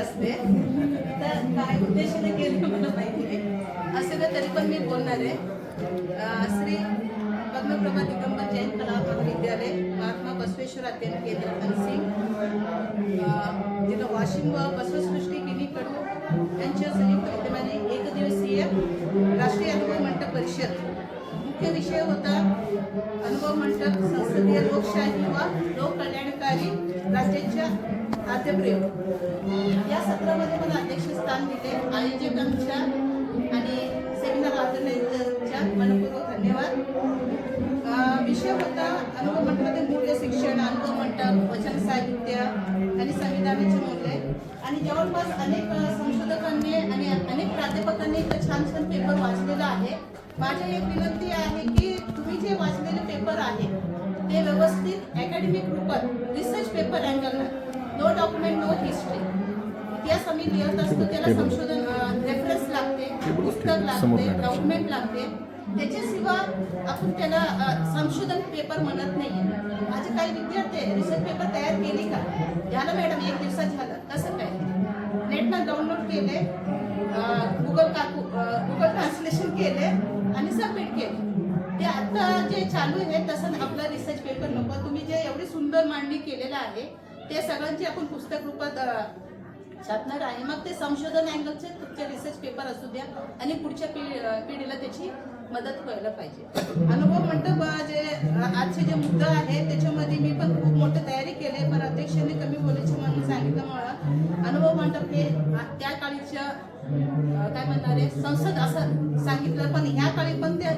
असते. तर काय उद्देशाने केलं मला माहिती नाही. असे तर तरी पण मी बोलणार आहे. श्री पद्मप्रभा दिगंबर जैन कला महाविद्यालय महात्मा बसवेश्वर अध्ययन केंद्र हनसिंग जिथं वाशिम व बसवसृष्टी गिनी कडू यांच्या संयुक्त विद्यमाने एक दिवसीय राष्ट्रीय अनुभव मंडप परिषद मुख्य विषय होता अनुभव मंडप संसदीय लोकशाही व लोककल्याणकारी राज्यांच्या आद्यप्रयोग. या सत्रामध्ये मला अध्यक्षस्थान दिले आयोजकांच्या आणि सेमिनार ऑर्गनायझरच्या मनपूर्वक धन्यवाद. विषय होता अनुभव मंडपातील मूल्य शिक्षण अनुभव मंडप वचन साहित्य आणि संविधानाचे मूल्य. आणि जवळपास अनेक संशोधकांनी आणि अनेक प्राध्यापकांनी छान छान पेपर वाचलेला आहे. माझी एक विनंती आहे की तुम्ही जे वाचलेले पेपर आहे ते व्यवस्थित अकॅडमिक रूपात रिसर्च पेपर अँगलला नो डॉक्युमेंट नो हिस्ट्री इतिहास आम्ही लिहत असतो त्याला संशोधन रेफरन्स लागते पुस्तक लागते डॉक्युमेंट लागते. त्याच्याशिवाय आपण त्याला संशोधन पेपर म्हणत नाही माझे काही विद्यार्थी रिसर्च पेपर तयार केले का? झालं मॅडम एक दिवसात झालं. कसं काय? नेटनं डाउनलोड केले गुगल का गुगल ट्रान्सलेशन केले आणि सबमिट केले. ते आता जे चालू आहे तसं आपला रिसर्च पेपर नको. तुम्ही जे एवढी सुंदर मांडणी केलेलं आहे ते सगळ्यांची आपण पुस्तक रूपात छापणार आहे. मग ते संशोधन अँगलचे तुमचे रिसर्च पेपर असू द्या आणि पुढच्या पिढी पिढीला त्याची मदत व्हायला पाहिजे. अनुभव म्हणतो बा जे आजचे जे मुद्दा आहे त्याच्यामध्ये मी पण खूप मोठी तयारी केली पण अध्यक्षांनी कमी बोलायचे म्हणून सांगितलं मला. अनुभव मंडप हे त्या काळीच्या काय म्हणणारे संसद असं सांगितलं पण ह्या काळी पण ते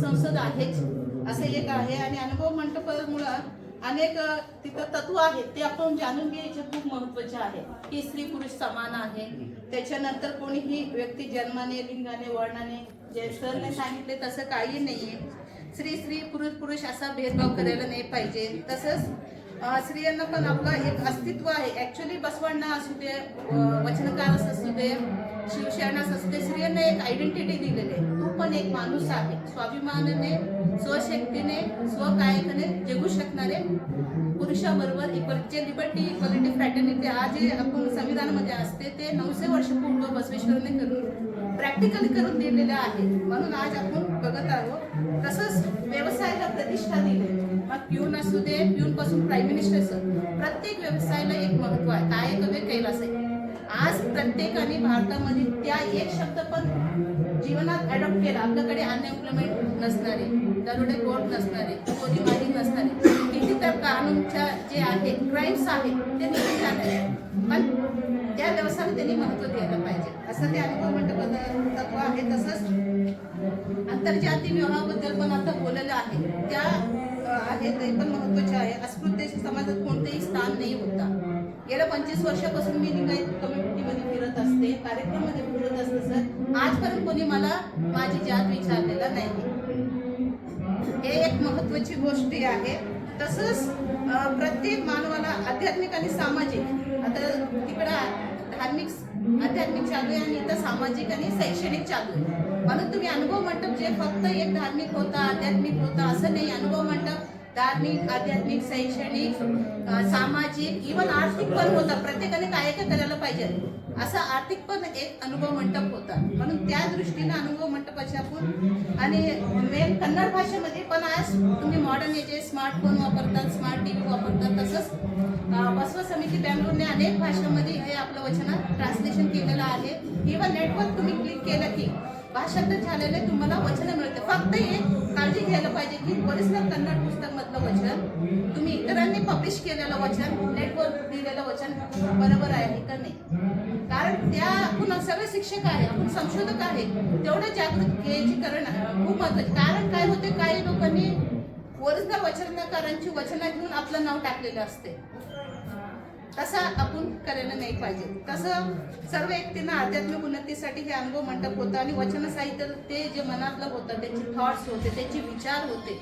संसद आहेच. असं एक आहे. आणि अनुभव मंडपामुळं अनेक तिथं तत्व आहेत ते आपण जाणून घ्यायचे खूप महत्त्वाचे आहे. की स्त्री पुरुष समान आहे. त्याच्यानंतर कोणीही व्यक्ती जन्माने लिंगाने वर्णाने जे सरने सांगितले तसं काही नाहीये. स्त्री स्त्री पुरुष पुरुष असा भेदभाव करायला नाही पाहिजे. तसंच स्त्रियांना पण आपलं एक अस्तित्व आहे. ऍक्च्युली बसवण्णा असू दे वचनकारच वचनकार असू दे शिवशरणास असू दे त्यांना एक आयडेंटिटी दिलेली आहे. तू पण एक माणूस आहे. स्वाभिमानाने स्वशक्तीने स्वकायकने जगू शकणारे पुरुषाबरोबर इक्वलिटी जे लिबर्टी इक्वालिटी फ्रॅटर्निटी आज जे आपण संविधानामध्ये असते ते नऊशे वर्ष पूर्व बसवेश्वरने करून प्रॅक्टिकली करून दिलेलं आहे. म्हणून आज आपण बघत आहोत तसंच व्यवसायाला प्रतिष्ठा दिली मग पिऊन असू दे पिऊन पासून प्राईम मिनिस्टर असो प्रत्येक व्यवसायाला एक महत्त्व आहे. काय कवे कैलास आहे. आज प्रत्येकाने भारतामध्ये त्या एक शब्द पण जीवनात अडॉप्ट केला. आपल्याकडे अनएम्प्लॉयमेंट नसणारे दरोडे कोर्ट नसणारे चोरीमारी नसणारे. किती तर कानूनच्या जे आहे क्राईम्स आहेत ते निघून जाणार आहे. पण त्या व्यवसायाला त्यांनी महत्त्व द्यायला पाहिजे. असं ते अनुभव मंडप तत्व आहे तसंच आंतरजातीय विवाहाबद्दल पण आता बोललेलं आहे. त्या आहे आहेत ते पण महत्त्वाचे आहे. अस्पृश्य समाजात कोणतेही स्थान नाही होता. गेल्या पंचवीस वर्षापासून मी काही कम्युनिटीमध्ये फिरत असते कार्यक्रममध्ये फिरत असते सर आजपर्यंत कोणी मला माझी जात विचारलेला नाही. हे एक महत्वाची गोष्ट आहे. तसंच प्रत्येक मानवाला आध्यात्मिक आणि सामाजिक आता तिकडं धार्मिक आध्यात्मिक चालू आहे आणि इथं सामाजिक आणि शैक्षणिक चालू आहे. म्हणून तुम्ही अनुभव मंडप जे फक्त एक धार्मिक होता आध्यात्मिक होता असं नाही. अनुभव मंडप धार्मिक आध्यात्मिक शैक्षणिक सामाजिक इवन आर्थिक पण होता प्रत्येकाने काय काय करायला पाहिजे? असा आर्थिक पण एक अनुभव मंडप होता. म्हणून त्या दृष्टीने अनुभव मंडपाचे आपण आणि मेन कन्नड भाषेमध्ये पण आज तुम्ही मॉडर्न याचे स्मार्टफोन वापरतात स्मार्ट टी व्ही वापरतात तसंच बसव समिती बँगलोरने अनेक भाषांमध्ये हे आपलं वचनात ट्रान्सलेशन केलेलं आहे. इवन नेटवर्क तुम्ही क्लिक केलं की भाषांतर झालेले तुम्हाला वचन मिळते. फक्त एक काळजी घ्यायला पाहिजे की ओरिजिनल कन्नड पुस्तक मधलं वचन तुम्ही इतरांनी पब्लिश केलेलं वचन नेटवर्क दिलेलं वचन बरोबर आहे का नाही? कारण त्या आपण सगळे शिक्षक आहे आपण संशोधक आहे तेवढं जागृत घ्यायची करण खूप महत्त्वाचे कारण काय होते काही लोकांनी ओरिजिनल वचनकारांची वचनं घेऊन आपलं नाव टाकलेलं असते. तसं आपण करायला नाही पाहिजे. तसं सर्व व्यक्तींना आध्यात्मिक उन्नतीसाठी हे अनुभव मंडप होतं आणि वचन साहित्य ते जे मनातलं होतं त्याचे थॉट्स होते त्याचे विचार होते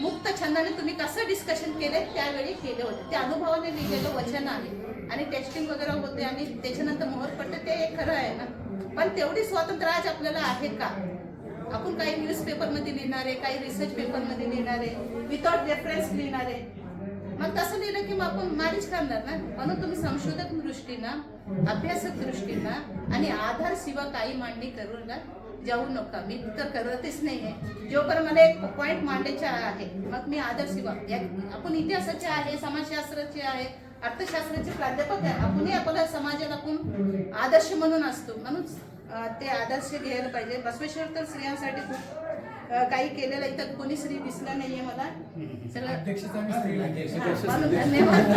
मुक्त छंदाने तुम्ही कसं डिस्कशन केले त्यावेळी केले होते. त्या अनुभवाने लिहिलेलं वचन आहे आणि टेस्टिंग वगैरे होते आणि त्याच्यानंतर मोहर पडते ते खरं आहे ना. पण तेवढी स्वातंत्र्य आज आपल्याला आहे का? आपण काही न्यूजपेपरमध्ये लिहिणार आहे काही रिसर्च पेपरमध्ये लिहिणारे विदाउट रेफरन्स लिहिणारे मग तसं लिहिलं की मग आपण मारीच करणार ना? म्हणून तुम्ही संशोधक दृष्टीनं अभ्यासक दृष्टीनं आणि आधार शिवाय काही मांडणी करू ना जाऊ नका. मी तर करतच नाहीये. जोपर्यंत मला एक पॉईंट मांडायचा आहे मग मी आधार शिवा आपण इतिहासाचे आहे समाजशास्त्राचे आहे अर्थशास्त्राचे प्राध्यापक आहे. आपणही आपल्या समाजाला आपण आदर्श म्हणून असतो. म्हणून ते आदर्श घ्यायला पाहिजे. बसवेश्वर तर स्त्रियांसाठी खूप काही केलेलं इथं कोणी स्त्री दिसला नाहीये मला. सगळं हा, धन्यवाद.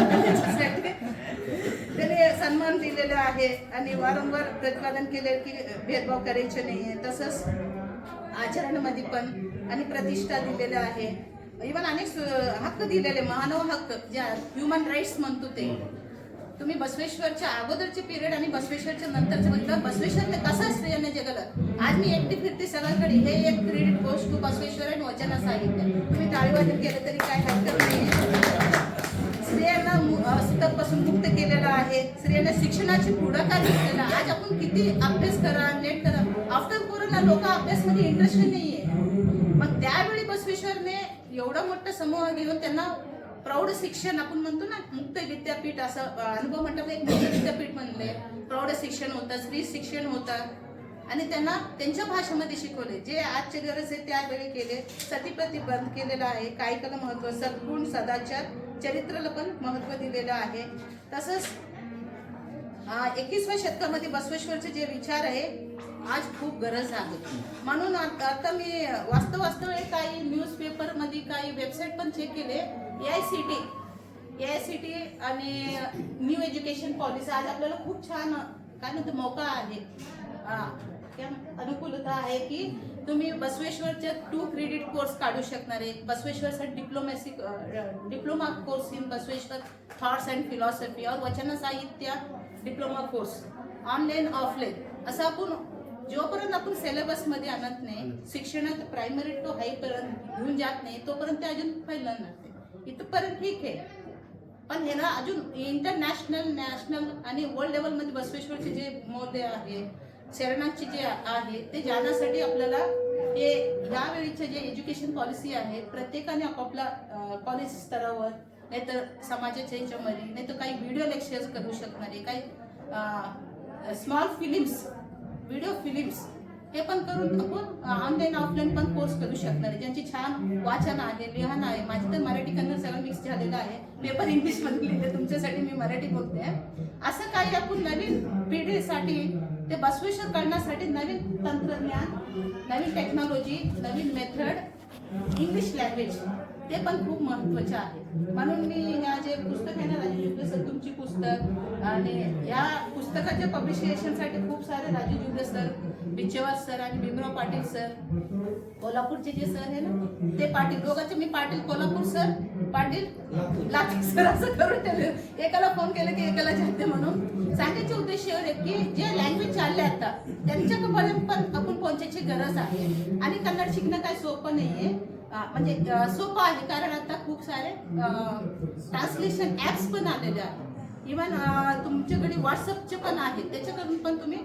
त्याने सन्मान दिलेला आहे आणि वारंवार प्रतिपादन केले की भेदभाव करायचे नाहीये. तसंच आचरणामध्ये पण आणि प्रतिष्ठा दिलेलं आहे. इवन अनेक हक्क दिलेले मानव हक्क ज्या ह्युमन राईट्स म्हणतो ते. तुम्ही बसवेश्वरच्या अगोदरचे पिरियड आणि बसवेश्वरच्या नंतरचे बघितलं. बसवेश्वरने कसा स्त्रियांना जगलं आज मी एकटी फिरते सगळ्यांकडे. हे एक क्रेडिट गोष्ट टू बसवेश्वर आणि वचन सांगितलं तुम्ही टाळीवादन केलं तरी काय हरकत नाही स्त्रियांना मु- सुतकपासून मुक्त केलेलं आहे. स्त्रियांना शिक्षणाची पुढाकार घेतलेला. आज आपण किती अभ्यास करा नेट करा. आफ्टर कोरोना लोक अभ्यासमध्ये इंटरेस्ट नाही आहे मग त्यावेळी बसवेश्वरने एवढा मोठा समूह घेऊन त्यांना प्रौढ शिक्षण आपण म्हणतो ना मुक्त विद्यापीठ असं अनुभव म्हणतात एक मुक्त विद्यापीठ म्हणले प्रौढ शिक्षण होतं स्त्री शिक्षण होतं. आणि त्यांना त्यांच्या भाषेमध्ये शिकवले जे आजची गरज आहे त्यावेळी केले. सतीप्रती बंद केलेलं आहे. कायकाला महत्त्व सद्गुण सदाचार चरित्राला पण महत्त्व दिलेलं आहे. तसंच एकवीसव्या शतकामध्ये बसवेश्वरचे जे विचार आहे आज खूप गरज आहे. म्हणून आता मी वास्तव वास्तव काही न्यूजपेपरमध्ये काही वेबसाईट पण चेक केले. A I C T A I C T आणि न्यू एज्युकेशन पॉलिसी आज आपल्याला खूप छान काय म्हणतो मौका आहे. क्या अनुकूलता आहे की तुम्ही बसवेश्वरचे टू क्रेडिट कोर्स काढू शकणार आहे. बसवेश्वरचा diplomacy diploma course in Basaveshwar thoughts and philosophy और वचन साहित्य डिप्लोमा कोर्स ऑनलाईन ऑफलाईन असं आपण जोपर्यंत आपण सिलेबसमध्ये आणत नाही शिक्षणात प्रायमरी टू हायपर्यंत घेऊन जात नाही तोपर्यंत ते अजून पहिलं नसते इथपर्यंत ठीक आहे. पण हे ना अजून इंटरनॅशनल नॅशनल आणि वर्ल्ड लेवलमध्ये बसवेश्वरचे जे मौल्य आहे शरणांची जे आहे ते जाण्यासाठी आपल्याला हे यावेळीचे जे एज्युकेशन पॉलिसी आहे प्रत्येकाने आपापला कॉलेज स्तरावर नाहीतर समाजाच्या ह्याच्यामध्ये नाहीतर काही व्हिडिओ लेक्चर्स करू शकणारे काही स्मॉल फिलिम्स व्हिडिओ फिलिम्स हे पण करून आपण ऑनलाईन ऑफलाईन पण कोर्स करू शकणार आहे. ज्यांची छान वाचन आहे लिहाण आहे. माझी तर मराठी कन्नड सगळं मिक्स झालेलं आहे. पेपर इंग्लिशमध्ये लिहिले तुमच्यासाठी मी मराठी बोलते असं काही आपण नवीन पिढीसाठी ते बसवेश्वर करण्यासाठी नवीन तंत्रज्ञान नवीन टेक्नॉलॉजी नवीन मेथड इंग्लिश लँग्वेज ते पण खूप महत्त्वाचे आहे. म्हणून मी ह्या जे पुस्तक आहे ना राजू सर तुमची पुस्तक आणि या पुस्तकाच्या पब्लिशिएशनसाठी खूप सारे राजू जुगले सर बिचेवार सर आणि भीमराव पाटील सर कोल्हापूरचे जे सर आहे ना ते पाटील दोघांचे मी पाटील कोल्हापूर सर पाटील लाठी सर असं करून ठेवले. एकाला फोन केला की एकाला जाते म्हणून. सांगायचे उद्देश एवढे की जे लँग्वेज चालले आता त्यांच्यापर्यंत पण आपण पोहोचायची गरज आहे. आणि कन्नड शिकणं काय सोपं नाही आहे म्हणजे सोपं आहे कारण आता खूप सारे ट्रान्सलेशन ॲप्स पण आलेले आहेत. इवन तुमच्याकडे व्हॉट्सअपचे पण आहेत. त्याच्याकडून पण तुम्ही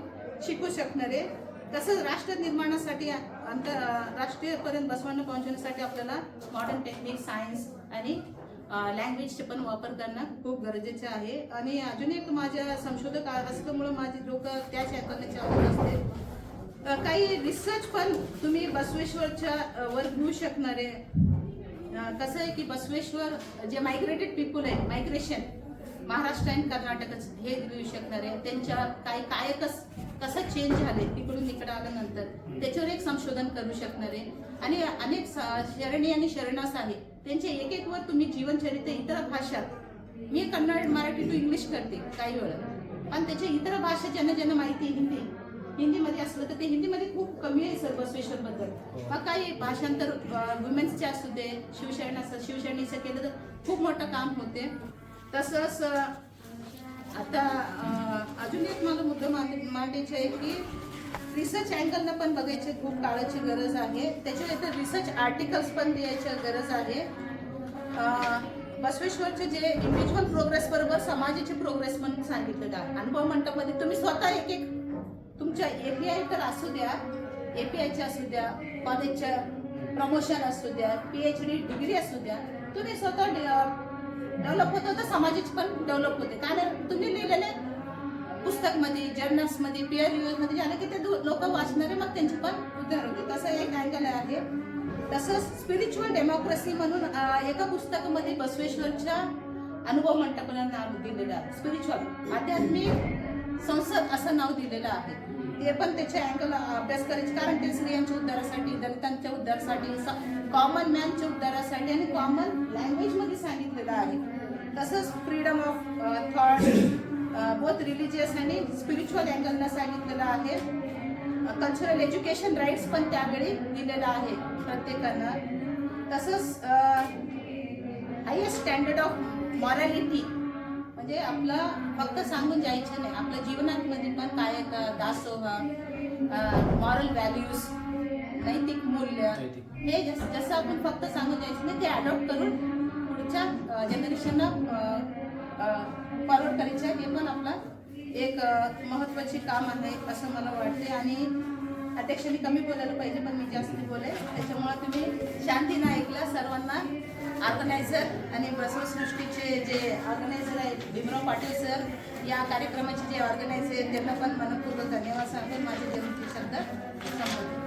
शिकू शकणार. आहे तसंच राष्ट्र निर्माणासाठी आंतर राष्ट्रीयपर्यंत बसवणं पोहोचण्यासाठी आपल्याला मॉडर्न टेक्निक सायन्स आणि लँग्वेजचे पण वापर करणं खूप गरजेचं आहे. आणि अजून एक माझ्या संशोधक असल्यामुळं माझी लोक त्याच क्षेत्राचे आवड असते काही रिसर्च पण तुम्ही बसवेश्वरच्या वर घेऊ शकणार आहे. कसं आहे की बसवेश्वर जे मायग्रेटेड पीपल आहे मायग्रेशन महाराष्ट्र अँड कर्नाटकच हे घेऊ शकणार आहे. त्यांच्या काही काय कस कसं चेंज झाले तिकडून इकडं आल्यानंतर त्याच्यावर एक संशोधन करू शकणारे आणि अनेक शरणी आणि शरणास आहे. त्यांचे एक एक वर तुम्ही जीवनचरित्र इतर भाषात मी कन्नड मराठी टू इंग्लिश करते काही वेळा. पण त्याच्या इतर भाषा ज्यांना ज्यांना माहिती हिंदी हिंदीमध्ये असलं तर ते हिंदीमध्ये खूप कमी आहे सर बसवेश्वर बद्दल मग काही भाषांतर वुमेन्सचे असू दे असं शिवशरणीचं केलं तर खूप मोठं काम होते. तसंच आता अजून एक मला मुद्दा मांड- मांडायचे आहे की रिसर्च अँगलनं पण बघायचे खूप काळाची गरज आहे. त्याच्यानंतर रिसर्च आर्टिकल्स पण द्यायची गरज आहे. बसवेश्वरचे जे इंडिव्हिज्युअल प्रोग्रेस बरोबर समाजाची प्रोग्रेस म्हणून सांगितलेलं आहे. अनुभव मंडपमध्ये तुम्ही स्वतः एक एक तुमच्या एपीआय तर असू द्या एपीआयचे असू द्या कॉलेजच्या प्रमोशन असू द्या पीएच डी डिग्री असू द्या तुम्ही स्वतः डेव्हलप होतं तर समाजाची पण डेव्हलप होते. कारण तुम्ही लिहिलेले पुस्तकमध्ये जर्नल्समध्ये पिअर रिव्ह्यूजमध्ये झालं की ते लोक वाचणारे मग त्यांची पण उद्धार होते. तसं एक अँगल आहे. तसंच स्पिरिच्युअल डेमोक्रेसी म्हणून एका पुस्तकामध्ये बसवेश्वरच्या अनुभव मंडपाला नाव दिलेलं स्पिरिच्युअल आध्यात्मिक संसद असं नाव दिलेलं आहे. ते पण त्याचे अँगल अभ्यास करायचे. कारण ते स्त्रियांच्या उद्धारासाठी दलितांच्या उद्धारासाठी कॉमन मॅनच्या उद्धारासाठी आणि कॉमन लँग्वेजमध्ये सांगितलेलं आहे. तसंच freedom of thought both religious आणि स्पिरिच्युअल अँगलनं सांगितलेलं आहे. कल्चरल एज्युकेशन राईट्स पण त्यावेळी दिलेलं आहे प्रत्येकानं. तसंच हायेस्ट स्टँडर्ड ऑफ मॉरॅलिटी म्हणजे आपलं फक्त सांगून जायचं नाही. आपल्या जीवनामध्ये पण काय दासोह मॉरल व्हॅल्यूज नैतिक मूल्य हे जस जसं आपण फक्त सांगून जायचं नाही ते अडॉप्ट करून पुढच्या जनरेशनला फॉरवर्ड करायचं. हे पण आपलं एक महत्त्वाचे काम आहे असं मला वाटते आणि अध्यक्षांनी कमी बोलायला पाहिजे पण मी जास्त बोले त्याच्यामुळे तुम्ही शांतीनं ऐकलं सर्वांना. ऑर्गनायझर आणि बसवसृष्टीचे जे ऑर्गनायझर आहेत भीमराव पाटील सर या कार्यक्रमाचे जे ऑर्गनायझर आहेत त्यांना पण मनपूर्वक धन्यवाद सांगून माझे दोन शब्द संबोधित